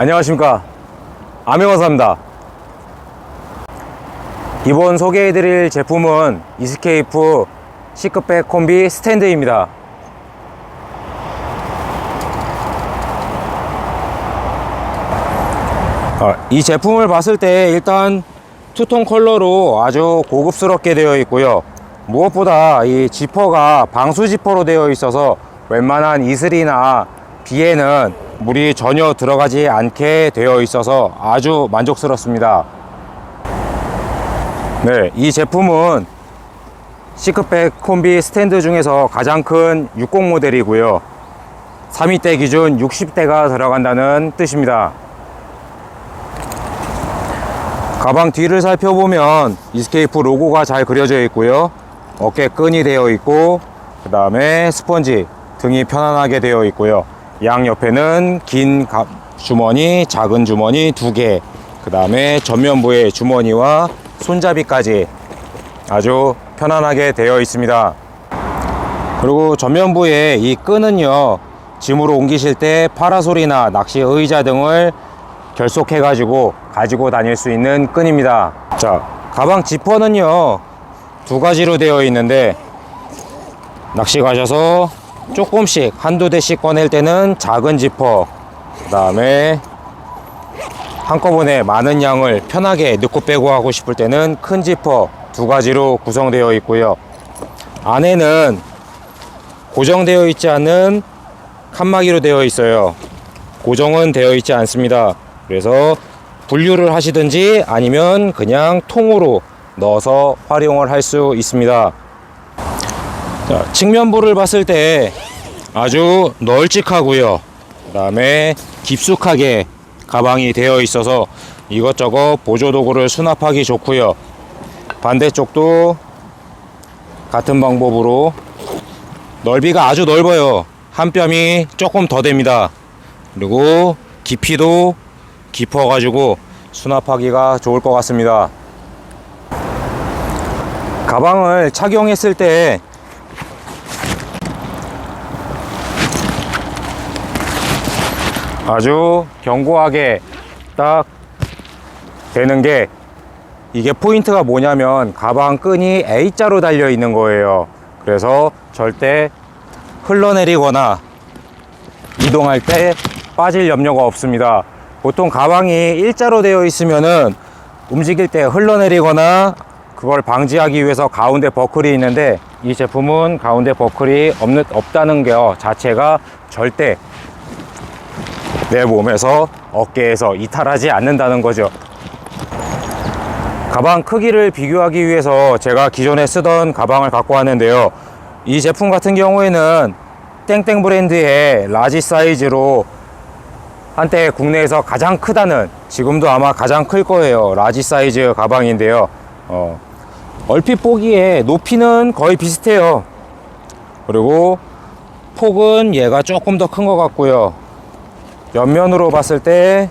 안녕하십니까. 아메거사입니다. 이번 소개해드릴 제품은 이스케이프 시크백 콤비 스탠드입니다. 어, 이 제품을 봤을 때 일단 투톤 컬러로 아주 고급스럽게 되어 있고요. 무엇보다 이 지퍼가 방수 지퍼로 되어 있어서 웬만한 이슬이나 비에는 물이 전혀 들어가지 않게 되어 있어서 아주 만족스럽습니다. 네, 이 제품은 시크백 콤비 스탠드 중에서 가장 큰 60 모델이고요. 3위대 기준 60대가 들어간다는 뜻입니다. 가방 뒤를 살펴보면 이스케이프 로고가 잘 그려져 있고요. 어깨 끈이 되어 있고 그 다음에 스펀지 등이 편안하게 되어 있고요 양 옆에는 긴 가- 주머니 작은 주머니 두 개 그 다음에 전면부에 주머니와 손잡이까지 아주 편안하게 되어 있습니다. 그리고 전면부에 이 끈은요 짐으로 옮기실 때 파라솔이나 낚시 의자 등을 결속해 가지고 가지고 다닐 수 있는 끈입니다. 자 가방 지퍼는요 두 가지로 되어 있는데 낚시 가셔서 조금씩 한두 대씩 꺼낼 때는 작은 지퍼 그 다음에 한꺼번에 많은 양을 편하게 넣고 빼고 하고 싶을 때는 큰 지퍼 두 가지로 구성되어 있고요. 안에는 고정되어 있지 않은 칸막이로 되어 있어요. 고정은 되어 있지 않습니다. 그래서 분류를 하시든지 아니면 그냥 통으로 넣어서 활용을 할 수 있습니다 자, 측면부를 봤을 때 아주 널찍하고요. 그 다음에 깊숙하게 가방이 되어 있어서 이것저것 보조 도구를 수납하기 좋고요. 반대쪽도 같은 방법으로 넓이가 아주 넓어요. 한 뼘이 조금 더 됩니다. 그리고 깊이도 깊어 가지고 수납하기가 좋을 것 같습니다. 가방을 착용했을 때 아주 견고하게 딱 되는 게 이게 포인트가 뭐냐면 가방 끈이 A자로 달려 있는 거예요. 그래서 절대 흘러내리거나 이동할 때 빠질 염려가 없습니다. 보통 가방이 일자로 되어 있으면은 움직일 때 흘러내리거나 그걸 방지하기 위해서 가운데 버클이 있는데 이 제품은 가운데 버클이 없는, 없다는 게 자체가 절대 내 몸에서 어깨에서 이탈하지 않는다는 거죠. 가방 크기를 비교하기 위해서 제가 기존에 쓰던 가방을 갖고 왔는데요. 이 제품 같은 경우에는 땡땡 브랜드의 라지 사이즈로 한때 국내에서 가장 크다는 지금도 아마 가장 클 거예요. 라지 사이즈 가방인데요. 어, 얼핏 보기에 높이는 거의 비슷해요. 그리고 폭은 얘가 조금 더 큰 것 같고요 옆면으로 봤을 때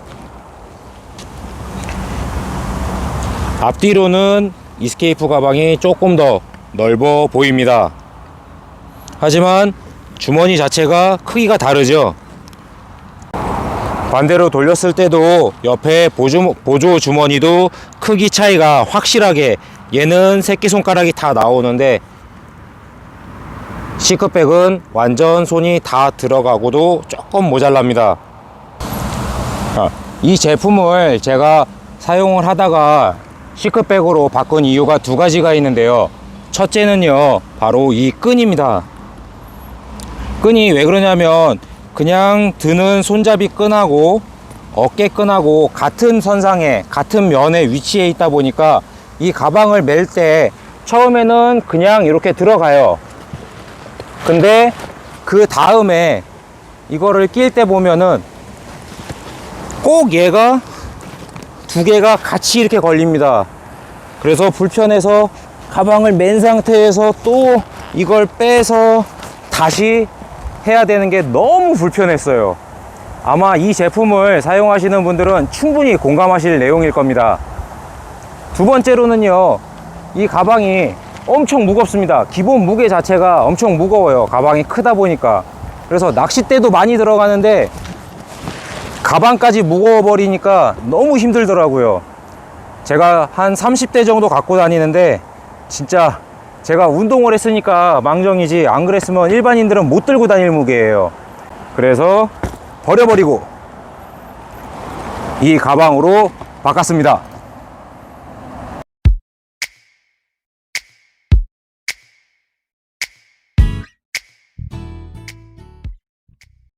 앞뒤로는 이스케이프 가방이 조금 더 넓어 보입니다. 하지만 주머니 자체가 크기가 다르죠. 반대로 돌렸을 때도 옆에 보조, 보조 주머니도 크기 차이가 확실하게 얘는 새끼손가락이 다 나오는데 시크백은 완전 손이 다 들어가고도 조금 모자랍니다 아, 이 제품을 제가 사용을 하다가 시크백으로 바꾼 이유가 두 가지가 있는데요. 첫째는요 바로 이 끈입니다. 끈이 왜 그러냐면 그냥 드는 손잡이 끈하고 어깨 끈하고 같은 선상에 같은 면에 위치해 있다 보니까 이 가방을 멜 때 처음에는 그냥 이렇게 들어가요. 근데 그 다음에 이거를 낄 때 보면은 꼭 얘가 두 개가 같이 이렇게 걸립니다 그래서 불편해서 가방을 맨 상태에서 또 이걸 빼서 다시 해야 되는 게 너무 불편했어요. 아마 이 제품을 사용하시는 분들은 충분히 공감하실 내용일 겁니다. 두 번째로는요, 이 가방이 엄청 무겁습니다. 기본 무게 자체가 엄청 무거워요. 가방이 크다 보니까. 그래서 낚싯대도 많이 들어가는데 가방까지 무거워 버리니까 너무 힘들더라고요. 제가 한 30대 정도 갖고 다니는데 진짜 제가 운동을 했으니까 망정이지 안 그랬으면 일반인들은 못 들고 다닐 무게예요. 그래서 버려버리고 이 가방으로 바꿨습니다.